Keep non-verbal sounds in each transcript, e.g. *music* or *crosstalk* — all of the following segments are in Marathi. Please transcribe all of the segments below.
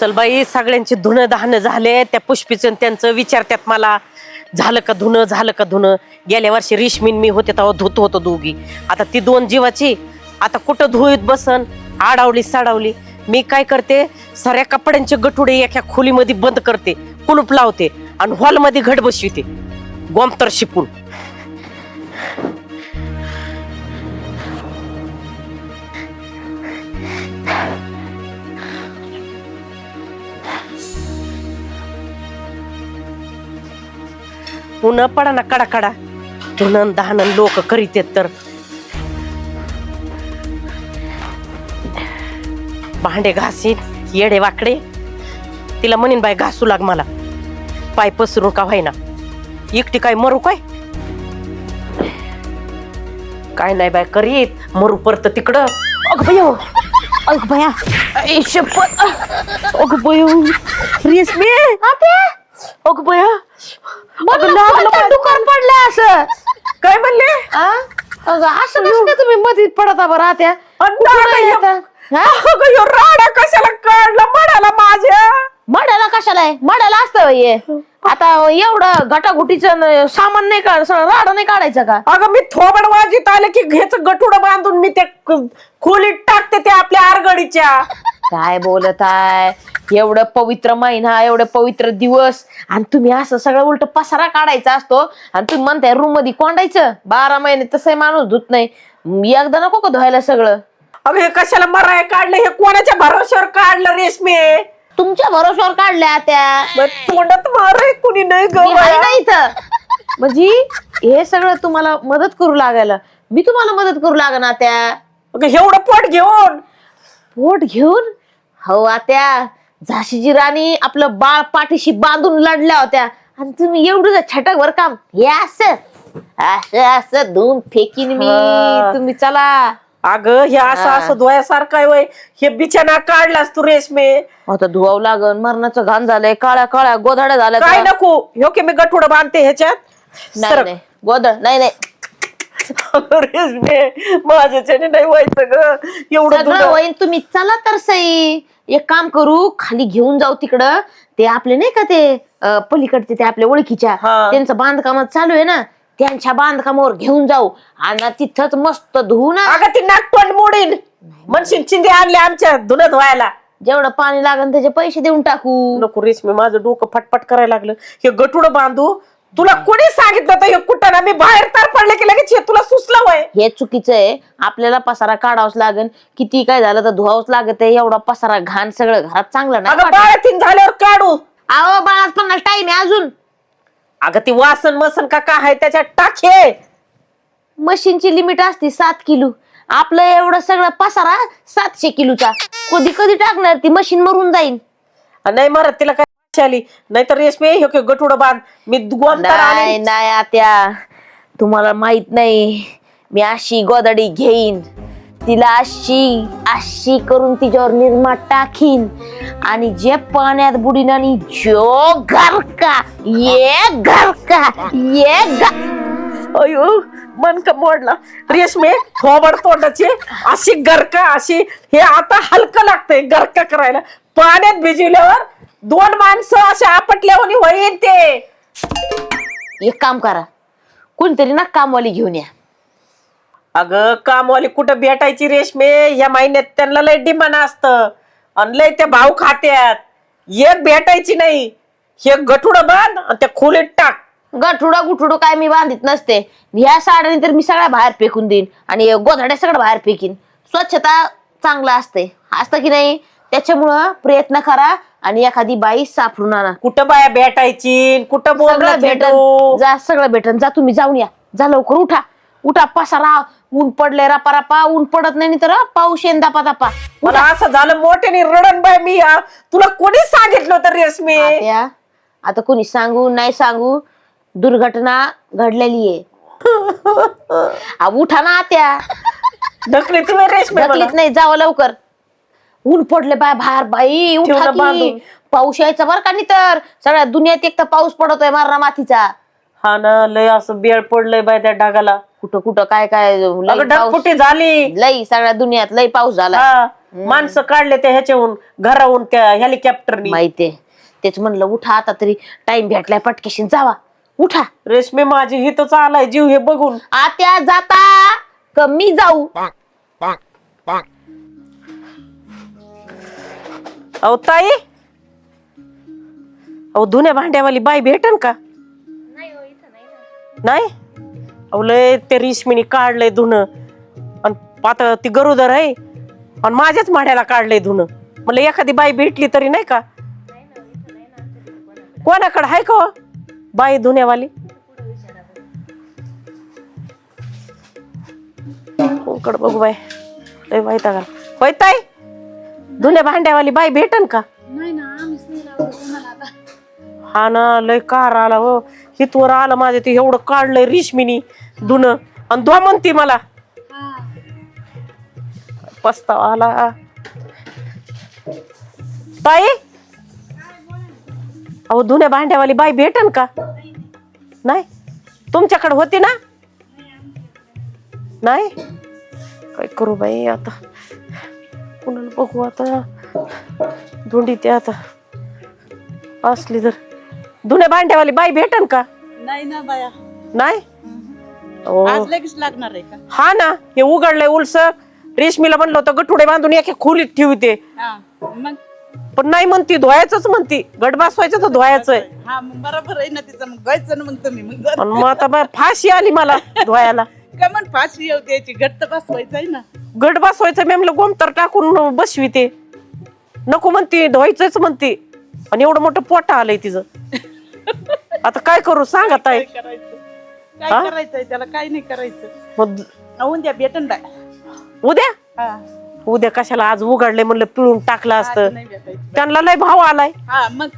चल बाई सगळ्यांचे धुणं धाणं झाले त्या पुष्पीचं आणि त्यांचं विचारतात मला झालं का धुणं झालं का धुणं? गेल्या वर्षी रेशमीन मी होते तेव्हा धुत होतो दोघी. आता ती दोन जीवाची आता कुठं धुळीत बसन? आडावली साडावली. मी काय करते? साऱ्या कपड्यांचे गठुडे एका खोलीमध्ये बंद करते कुलूप लावते आणि हॉलमध्ये घट बसविते. गोमतर शिपून पुन्हा पडा ना कडा कडा धुणन दहानन लोक करीत आहेत तर. भांडे घासीन येडे वाकडे. तिला म्हणीन बाय घासू लाग मला. पाय पसरून का व्हायना? एकटी काय मरू काय? काय नाही बाय करीत. मरू परत तिकडं. अग बयो. अग बया. आई शपथ. अग बयो. रेशमी. अग बया अगं लागलं बाय. दुकान पडलं असं? काय म्हणले? आ? अगं असं कसं काय तुम्ही मध्ये पडता बरं आत्या? अगं? हा? राडा कशाला काढला म्हणाला माझ्या? मडाला कशाला आहे? मडाला असतं हे. आता एवढं घटाघुटीचं न- सामान नाही काढ राडा नाही काढायचं का? अगं मी थोबड वाजीत आले की घ्याच गठुड बांधून मी ते क- खोलीत टाकते ते आपल्या आरगडीच्या. काय बोलत आहे? एवढं पवित्र महिना एवढं पवित्र दिवस. आणि तुम्ही असं सगळं उलट पसारा काढायचा असतो. आणि तुम्ही म्हणताय रूममध्ये कोंडायचं. बारा महिने तसंही माणूस धुत नाही. एकदा नको का धुवायला सगळं? अगं हे कशाला मराय काढलं? हे कोणाच्या भरोश्यावर काढलं रेशमी? तुमच्या भरोश्यावर काढल्या त्या. मग तोंडात माराय कुणी नाही मी आहे बाया. ना इथं. म्हणजे हे सगळं तुम्हाला मदत करू लागायला. मी तुम्हाला मदत करू लागणार त्या. अगं, एवढं पोट घेऊन पोट घेऊन हो आत्या झाशीची राणी आपलं बाळ पाठीशी बांधून लढल्या होत्या आणि तुम्ही एवढं छटकभर काम हे असं असं असं धुवून फेकीन मी हा. तुम्ही चला अगं हे असं हा. असं धुयासारखं आहे वय हे बिछाना काढलास तू रेशमी आता धुवावं लागन मरणाचं घाण झालंय काळ्या काळ्या गोधाड्या झाल्या काय त्या. नको ह्यो की मी गठुड बांधते ह्याच्यात नाही सरक. नाही गोधड नाही नाही रेशमी माझ्याच्याने नाही व्हायचं ग. एवढं सगळं दुधं. होईन. तुम्ही चला तर सई. एक काम करू खाली घेऊन जाऊ तिकडं. ते आपले नाही का ते अं, पलीकडचे ते आपल्या ओळखीच्या हा. त्यांचं बांधकाम चालू आहे ना त्यांच्या बांधकामावर घेऊन जाऊ. आणि तिथंच मस्त धुवू ना अगं ती नागतोंड मोडीन. म्हणशील चिंदी आणले आमच्या धुणं धुवायला जेवढं पाणी लागेल त्याचे पैसे देऊन टाकू. नको रेशमी माझं डोकं फटफट करायला लागलं. हे गटुड बांधू तुला कोणी सांगितलं होतं हे कुठं ना? मी बाहेर तर पडले की लगेच हे तुला सुचलं वय हे चुकीचं आहे. आपल्याला पसारा काढावाच लागेल. किती काय झालं तर धुवावंच लागत आहे एवढा पसारा घाण सगळं घरात चांगलं नाही अगं वाटत. बाळातीन झाल्यावर काढू. अहो बाळात पण टाइम आहे अजून. अगं ती वासन मसन का काय आहे? त्याच्यात टाके मशीनची लिमिट असते सात किलो. आपलं एवढं सगळं पसारा सातशे किलोचा. कधी कधी टाकणार ती मशीन मरून जाईल नाही मरत तिला काय आली नाहीतर रेशमी हे गटुड बांध मी नाही आणीन. नाही आत्या. तुम्हाला माहीत नाही मी अशी गोदडी घेईन. तिला अशी अशी करून तिच्यावर निर्मा टाकीन. आणि जे पाण्यात बुडीन आणि जो गरका ये गरका ये गा अयो मन का मोडला. रेशमी थोबड तोंडाची अशी गरका अशी हे आता हलकं लागतंय गरका करायला. पाण्यात भिजवल्यावर दोन माणसं अशा आपटल्यावर होईल ते. एक काम करा. कोणतरी ना कामवाली घेऊन या. अगं कामवाली कुठं भेटायची रेशमे? या महिन्यात त्यांना लय डिमांड असतं. आणि लय त्या भाऊ खात्यात. एक भेटायची नाही. हे गठुड बांध आणि त्या खोलीत टाक. गठुडा गुठुडो काय मी बांधित नसते. ह्या साड्याने तर मी सगळ्या बाहेर फेकून देईन. आणि गोधड्या सगळं बाहेर फेकीन. स्वच्छता चांगलं असते. असतं की नाही? त्याच्यामुळं प्रयत्न करा. आणि एखादी बाई सापडून आणा. कुठं बाया भेटायची? कुठं सगळं बोलणं भेटन. भेटू जा सगळं भेटन. जा तुम्ही जाऊन या. जा लवकर उठा. उठा पसारा. ऊन पडले रपा रपा. ऊन पडत नाही तर पाऊस येईन दापा दापा. मला असं झालं मोठ्याने रडण बाय मी आ, तुला कोणी सांगितलं होतं रेशमी? आत्या, आता कोणी सांगू नाही सांगू दुर्घटना घडलेली आहे. *laughs* आ, उठा ना आत्या. ढकली तुम्ही रेशमी मला. ढकलीत नाही जावं लवकर. ऊन पडले बाय बाहेर बाई उठा ना की. बांधून. पाऊस यायचा बरं का नाही तर सगळ्या दुनियात एक तर पाऊस पडतोय मारणा मातीचा. हा ना लय असं बेळ पडलंय बाय त्या डागाला. कुठं कुठं काय काय लई अगं पाऊस. ढगफुटी झाली. लई सगळ्या दुनियात लई पाऊस झाला. हा माणसं काढले त्या ह्याच्याहून घराहून त्या हेलिकॉप्टरनी. माहितीये. तेच म्हणलं उठा आता तरी. टाइम भेटलाय पटकेशी जावा. उठा. रेशमी माझी हितच आलाय जीव हे बघून. आत्या जाता. कमी जाऊ. अहो ताई. अहो धुण्या भांड्यावाली बाई भेटन का? नाही अहो लय ते रेशमीने काढलंय धुणं. आणि आता ती गरोदर आहे. आणि माझ्याच माड्याला काढलंय धुणं. म्हणलं एखादी बाई भेटली तरी नाही का? कोणाकडे? आहे का हो? बाई धुण्यावाली? कोणकडे बघू बाई? लय माहीत का होय ताई? धुण्या भांड्यावाली बाई भेटन का? नाही ना आम्हीच नाही लावलं कोणाला आता. हा ना लय कार आला हो. हितवर आलं माझे ते एवढं काढलंय रेशमीनी धुणं. आणि धुवा म्हणती मला. हा. पस्तावा आला. ताई? अहो धुण्या भांड्यावाली बाई भेटन का? नाही? तुमच्याकडे होती ना? नाही? काय करू बाई आता? कुणाला बघू आता? धुंडी ते आता. असली तर. धुण्या भांड्यावाली बाई भेटन का? नाही ना बाया. नाही? ओ. आज लगेच लागणार आहे का? हा ना. हे उघडलंय उलस. रेशमीला म्हणलं होतं गठुडे बांधून एका खोलीत ठेवते. हा मग? पण नाही म्हणती धुवायचंच म्हणती. गट बसवायचं तर धुवायचंय. हा मग बरोबर आहे ना तिचं. मग जायचं ना मग तुम्ही. मग आता बा फाशी आली मला धुवायला. का फाशी येऊ द्यायची घट्ट बसवायचं आहे ना. गट बसवायचं मी म्हणलं गोमतर टाकून बसवी ते. नको म्हणती धुवायचंच म्हणती. आणि एवढं मोठं पोटा आलंय तिचं. आता काय करू सांग आता काय करायचं? हा? करायचंय त्याला? काय नाही करायचं. मग होऊन द्या भेटन बाय. उद्या? हा. उद्या कशाला आज उघडले म्हणलं पिळून टाकलं आज असतं. नाही भेटायचं त्यांना लय भाव आलाय. हा मग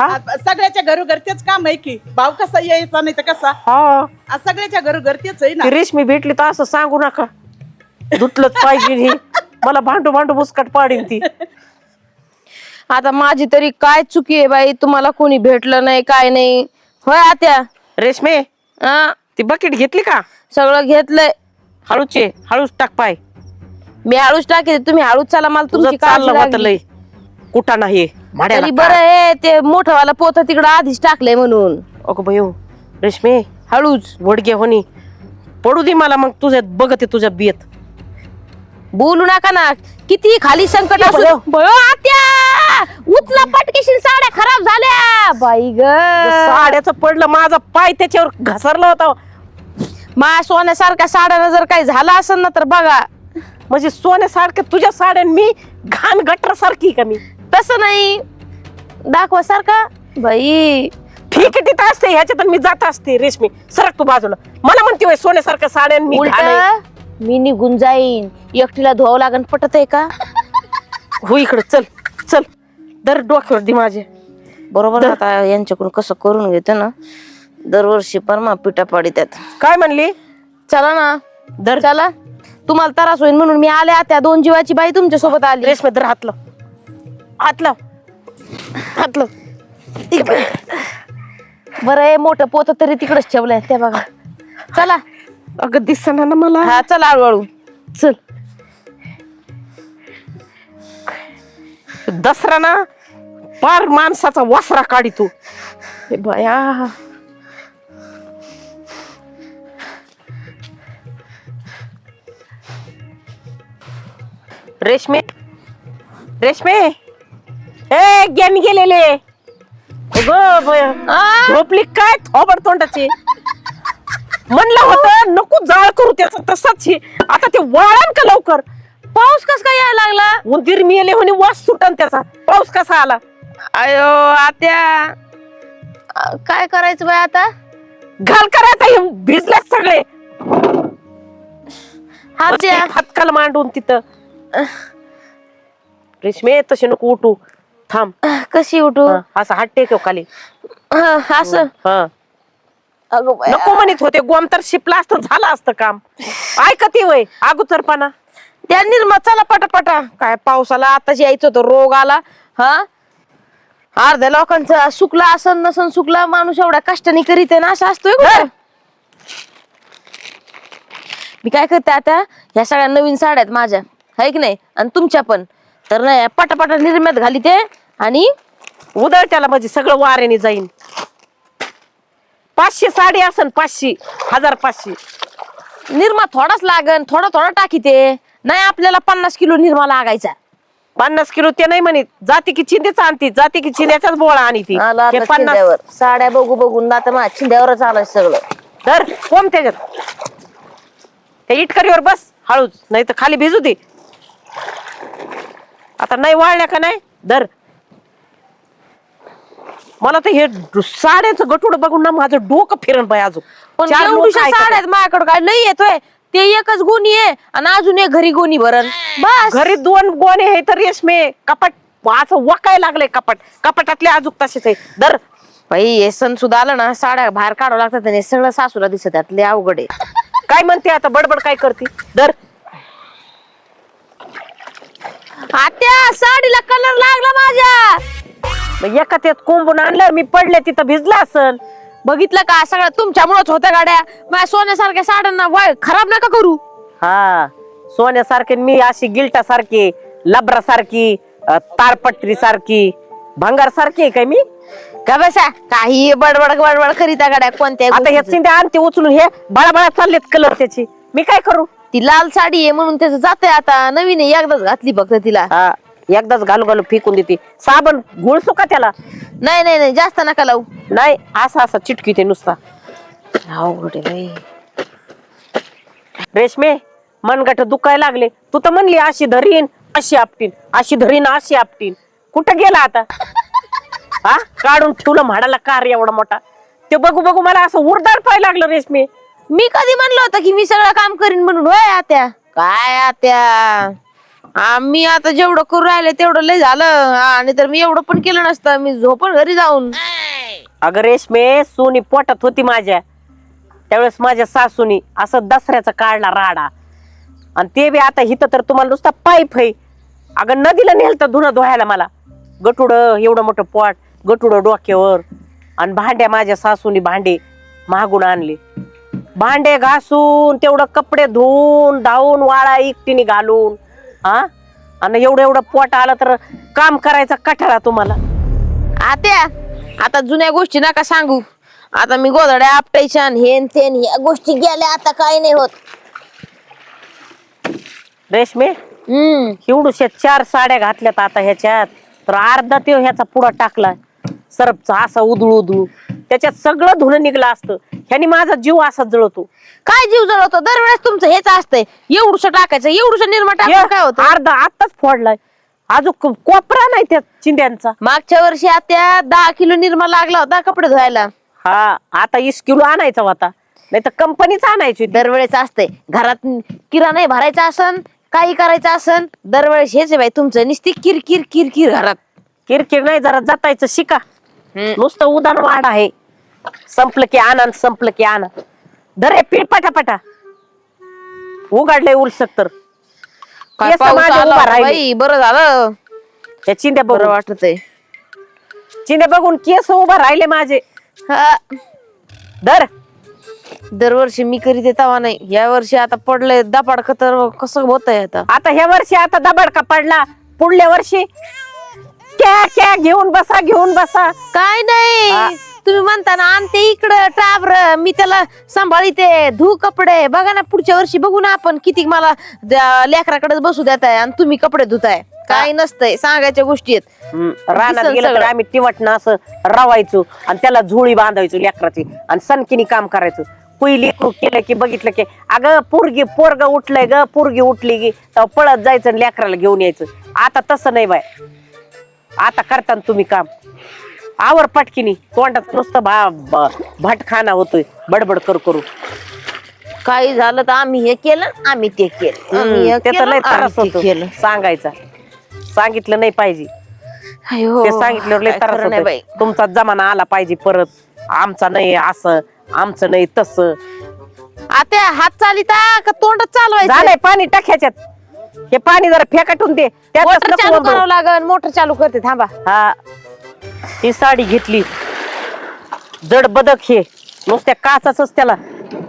हा? आ- सगळ्याच्या घरोघर तेच काम आहे की. भाव कसा यायचा नाही तर कसा? हा. सगळ्याच्या घरोघर तेच आहे ना. ती रेशमी भेटली तर असं सांगू नका. धुतलंच पाहिजे ही. मला भांडू भांडू बुसकट पाडीन ती. आता माझी तरी काय चुकी आहे बाई? तुम्हाला कोणी भेटलं नाही काय नाही? होय आत्या? रेशमे हा ती बकेट घेतली का? सगळं घेतलंय. हळूचे हळूच टाक पाय. मी हळूच टाकेल तुम्ही हळूच चला मला तुझं तुमची काळजी चाललं होतं लागली. लय कुठं नाही माड्याला तरी बरं आहे ते मोठं वाला पोत तिकडं आधीच टाकलंय म्हणून. अगं बयो रेशमे हळूच वडगे होणी. पडू दे मला मग तुझ्यात बघते तुझ्या बियत. बोलू नका ना किती खाली संकट असू आत्या! उचला पटकेशील साड्या खराब झाल्या. बाई ग. साड्याचं पडलं माझा पाय त्याच्यावर घसरला होता. मा सोन्यासारख्या साड्यानं जर काही झालं असेल ना तर बघा. म्हणजे सोन्यासारख्या तुझ्या साड्या आणि मी घाण गटर सारखी का मी? तसं नाही. दाखवा सारखा. बाई. ठीक आहे तिथं असते ह्याच्यात मी जात असते रेशमी. सरक तू बाजूला. मला म्हणते होय सोन्यासारख्या साड्या आणि मी घाण. आहे. उलट मी निघून जाईन. एकटीला धुवावं लागन पटत आहे का? हो इकडं. चल चल. दर डोक्यावर दे माझे. बरोबर ना आता यांच्याकडून कसं करून घेते ना दरवर्षी परमा पिठा पाडी त्यात काय म्हणली? चला ना. दर. चला. तुम्हाला त्रास होईल म्हणून मी आले त्या दोन जीवाची बाई तुमच्यासोबत आली. रेशमी दर हातलं. हातलं हातलं इकडं. बरं आहे मोठं पोत तरी तिकडच ठेवलंय त्या बघा. चला. अगं दिसना ना मला. हा चला हळूहळू. चल. दसरा ना पार माणसाचा वासरा काढी तू. हे बाया. रेशमे. रेशमे. ए गेम गेलेले. अगं झोपली काय? थोबड तोंडाची. म्हणलं होतं नको जाळ करू त्याचं तसंच हे. आता ते वाळण का लवकर? पाऊस कस काय यायला लागला? उंदीर मिले म्हणे वास सुटन त्याचा. पाऊस कसा आला? अयो आत्या. काय करायचं बाय आता? घाल करा आता हे भिजले सगळे. आत्या हातकाल मांडून तिथं. रेशमे तसे नको उठू. थांब. कशी उठू? हा, असं हात टेकव खाली. हा, असं. हा. अगो बाया. नको म्हणत होते गोमतर शिपला असतं झालं असतं काम. ऐकती वय अगोदरपणा. त्या चला पटापटा. काय पावसाला आताच यायचं होतं रोग आला. हा? अर्ध्या लोकांचा सुकला असन नसन सुकला माणूस एवढ्या कष्टाने करीत ना असं असतोय कुठं? मी काय करते आता ह्या सगळ्या नवीन साड्या आहेत माझ्या. है की नाही? आणि तुमच्या पण. तर नाही पटापटा निर्म्यात घाली ते आणि उदळ त्याला म्हणजे सगळं वाऱ्याने जाईन. पाचशे साडी असन पाचशे हजार पाचशे. निरमा थोडाच लागन थोडा थोडा टाकी ते. नाही आपल्याला पन्नास किलो निरमा लागायचा. पन्नास किलो ते नाही म्हणत. जाती की चिंतेच आणती जाती की चिंध्याचाच बोळा आणि ती आला हे आता पन्नास साड्या बघू बघून आता माझ्या चिंध्यावरच आलं सगळं. धर कोम त्याच्यात. त्या इटकरीवर बस हळूच. नाही तर खाली भिजू दे. आता नाही वाळल्या का नाही? धर. मला तर हे साड्याचं गटुड बघून ना माझं डोकं फिरण बाय अजून. पण चार लोकं एवढ्या ऐकतात. साड्या आहेत माझ्याकडे काय? लई येतोय ते एकच गोणी आहे आणि अजून एक घरी गोणी भरण. बस. घरी दोन गोणे आहे तर रेशमे कपाट असं वकाय लागलंय कपाट. कपाटातले अजून तसेच आहे. धर. बाई हे सण सुद्धा आलं ना साड्या बाहेर काढावं लागतात आणि सगळं सासूला दिसत लय अवघड आहे. काय म्हणते आता? बडबड काय करते? धर. आत्या साडीला कलर लागला माझ्या. मग एका त्यात कोंबून आणलं मी पडले तिथं भिजला असन. बघितलं का? सगळं तुमच्यामुळेच होत्या गाड्या. माझ्या सोन्यासारख्या साड्यांना वाय खराब नका करू. हा सोन्यासारखे मी अशी गिलटा सारखी लबरा सारखी तारपट्टी सारखी भंगार सारखी आहे काय मी? का बसा? काही बडबड बडबड करीता गाड्या कोणत्या आता हे गोष्टीचं. चिंध्या आणते उचलून हे बळा चाललेत कलर त्याची. मी काय करू? ती लाल साडी आहे म्हणून त्याचं जाते आता. नवीन आहे एकदाच घातली फक्त तिला. हा एकदाच घालू घालू फेकून देते. साबण गुळसू का त्याला? नाही नाही नाही जास्त नका लावू. नाही असा असा चिटकी ते नुसता. अवघड आहे बाई. रेशमे मनगट दुखायला लागले. तू तर म्हणली अशी धरीन अशी आपटीन. अशी धरीन अशी आपटीन. कुठं गेला आता? हा? काढून ठेवलं म्हाडाला कार एवढा मोठा. ते बघू बघू मला असं उरदार पाय लागलं रेशमे. मी कधी म्हणलं होतं की मी सगळं काम करीन म्हणून? होय आत्या. काय आत्या? आम्ही आता जेवढं करू राहिले तेवढं लय झालं. आणि तर मी एवढं पण केलं नसतं. मी झोपण घरी जाऊन. अगं रेशमे सोनी पोटात होती माझ्या. त्यावेळेस माझ्या सासूनी असं दसऱ्याचा काढला राडा. आणि ते बी आता हिथं तर तुम्हाला नुसता पाईप आहे अगं नदीला नेलं धुणं धुवायला मला. गटुड एवढं मोठं पोट. गटुड डोक्यावर. आणि भांड्या माझ्या सासूनी भांडे मागून आणले. भांडे घासून तेवढं कपडे धुवून धावून वाळा एकटीने घालून हा? आणि एवढं एवढं पोट आलं तर काम करायचा कठाळा तुम्हाला. आत्या आता जुन्या गोष्टी नका सांगू. आता मी गोधड्या आपटायच्या आणि हेन तेन ह्या गोष्टी गेल्या आता काय नाही होत. रेशमे हम्म. एवढूशा चार साड्या घातल्यात आता ह्याच्यात तर अर्धा ते ह्याचा पुडा टाकला. सरपचा असा उधळू उधळू. त्याच्यात सगळं धुणं निघलं असतं. ह्यानी माझा जीव असा जळतो. काय जीव जळवतो दरवेळेस तुमचं हेच असतंय. एवढूस टाकायचं एवढूस निर्मा टाकून काय होतं? अर्धा आताच फोडलाय. अजून को- कोपरा नाही त्या चिंध्यांचा. मागच्या वर्षी आत्या दहा किलो निर्मा लागला होता कपडे धुवायला. हा आता इस किलो आणायचा होता. नाही तर कंपनीच आणायची. दरवेळेस असते घरात किराणा भरायचा असन काही करायचं असन दरवेळेस हेच आहे बाई तुमचं. नुसती किरकिर किरकिर घरात. किरकिर नाही जरा जतायचं शिका. नुसतं उदान वाढ आहे. संपलं की आनंद संपलं की आनंद धरे पीठ पटापटा. उघडलंय उलसक तर. काय केस पाऊस माझे आला उभा होता राहिले. बाई. बरं झालं. त्या चिंध्या बरं बघून. वाटत आहे चिंध्या बघून केस उभा राहिले माझे. धर. दरवर्षी मी करीत येतावा नाही. या वर्षी आता पडलंय. दपाड तर कसं होत आहे आता? आता ह्या वर्षी आता दबडका पडला. पुढल्या वर्षी क्या क्या घेऊन बसा घेऊन बसा. काय हा. नाही तुम्ही म्हणता ना आणते इकडं टाबर मी त्याला सांभाळीते धू कपडे. बघा ना पुढच्या वर्षी बघू ना आपण किती मला लेकराकडेच बसू देताय आणि तुम्ही कपडे धुताय. काय नसतंय सांगायच्या गोष्टी आहेत. हम्म, रानात गेलं तर सगळं. आम्ही तिवटनं असं रवायचो आणि त्याला झोळी बांधायचो लेकराची आणि सनकिनी काम करायचो. कुई लेकरू केलं की बघितलं की अगं पोरगी पोरग उठलंय ग पोरगी उठली की तेव्हा पळत जायचं आणि लेकराला घेऊन यायचं. आता तसं नाही बाय आता करता ना तुम्ही काम. आवर पटकिनी तोंडात नुसतं भा भटखाना होतोय. बडबड करू करू. काही झालं तर आम्ही हे केलं आम्ही ते केलं. आम्ही हे ते तर केलं, लय आम्ही त्रास ते होतो. केलं. सांगायचा. सांगितलं नाही पाहिजे. अयो, ते सांगितल्यावर लय काय त्रास खरं नाही होतो बाई. तुमचा जमाना आला पाहिजे परत. आमचा नाही असं आमचं नाही तसं. आता हात चालिता का तोंडच चालवायचं झालंय पाणी टाक्याच्यात. हे पाणी जरा फेकाटून दे. त्यातच मोटर नको चालू. करावं लागन. मोटर चालू करते थांबा. हा. ही साडी घेतली. जड बदक हे. नुसत्या काचाच त्याला.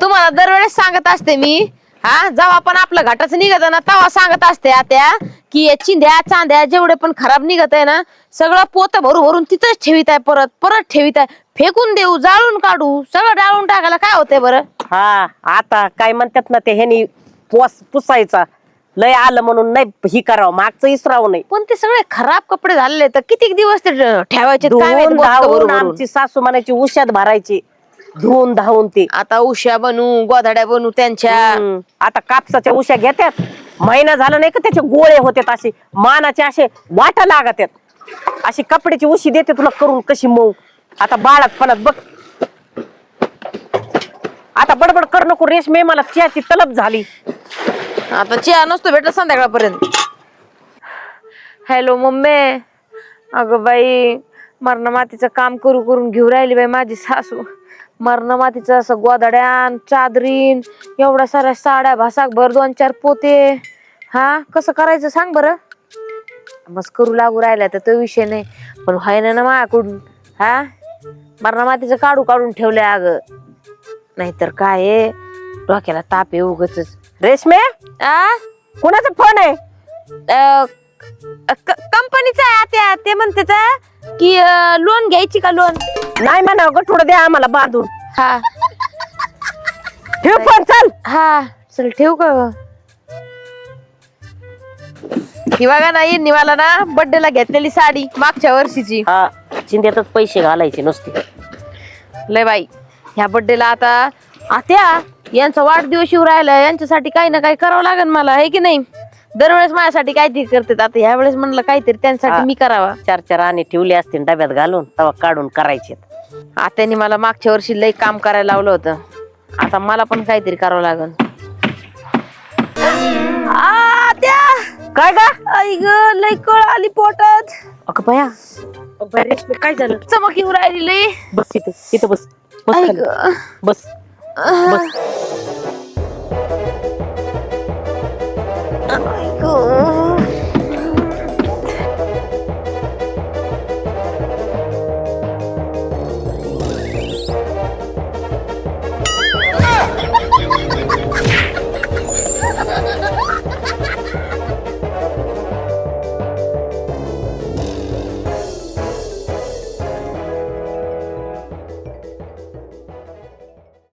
तुम्हाला दरवेळेस सांगत असते मी हा जेव्हा पण आपलं घाटाचं निघत ना तेव्हा सांगत असते त्या की या चिंध्या चांद्या जेवढे पण खराब निघत आहे ना सगळं पोत भरू भरून तिथंच ठेवीत आहे परत परत ठेवीत आहे. फेकून देऊ जाळून काढू सगळं डाळून टाकायला काय होतंय बरं? हा आता काय म्हणतात ना ते ह्यानी पोस पुसायचा. लय आलं म्हणून नाही ही करावं मागचं इसरावं नाही पण ते सगळे खराब कपडे झालेले तर किती दिवस ते ठेवायचे? काय माहीत धुवून बोचकं भरू धावून भरून. आमची सासू म्हणायची उशात भरायची. धुवून धावून ते. आता उश्या बनू गोधाड्या बनू त्यांच्या. हम्म. आता कापसाच्या उश्या घेतात महिना झाला नाही का त्याचे गोळे होतात असे मानाचे असे वाटा लागत अशी कपड्याची उशी देते तुला करून कशी मऊ. आता बाळात पणात बघ. आता बडबड कर नको रेशमे मला चहाची तलब झाली. आता चहा नसतो भेटत संध्याकाळपर्यंत. Hello mummy. अगं बाई मरण मातीचं काम करू करून घेऊ राहिली बाई माझी सासू. मरण मातीचं असं गोदड्यान चादरीन एवढ्या साऱ्या साड्या भासाक भर दोन चार पोते. हा कसं करायचं सांग बरं? बस करू लागू राहिला तर तो विषय नाही. पण व्हाय ना माझ्याकडून हा? मरणा मातीचं काढू काढून ठेवलंय अगं. नाहीतर काय आहे? डोक्याला ताप आहे उगच रेशमे? आ? कोणाचा फोन आहे? कंपनीचा आहे त्या ते म्हणते की लोन घ्यायची का लोन नाही म्हणा गठुडं द्या आम्हाला बांधून. हा. ठेव फोन चल. हा. चल ठेवू का ग? ही बघा ना birthday ला घेतलेली साडी मागच्या वर्षीची. हा चिंध्यातच पैसे घालायचे नुसते. लय बाई ह्या birthday ला आता आत्या यांचा वाढदिवस येऊ राहिला यांच्यासाठी काही ना काही करावं लागेल मला आहे की नाही? दरवेळेस माझ्यासाठी काहीतरी करतात. आता ह्या वेळेस म्हणलं काहीतरी त्यांच्यासाठी. मी करावा. चार चार आणि ठेवले असतील डब्यात घालून तेव्हा काढून करायचे आत्याने मला मागच्या वर्षी लई काम करायला लावलं होतं. आता मला पण काहीतरी करावं लागल. आत्या काय का आई ग लई कळ आली पोटात. अगं बया. रेशमी काय झालं? चमक येऊ राहिली लई. बस इथं इथं बस. बस खाली. बस. बस. आई ग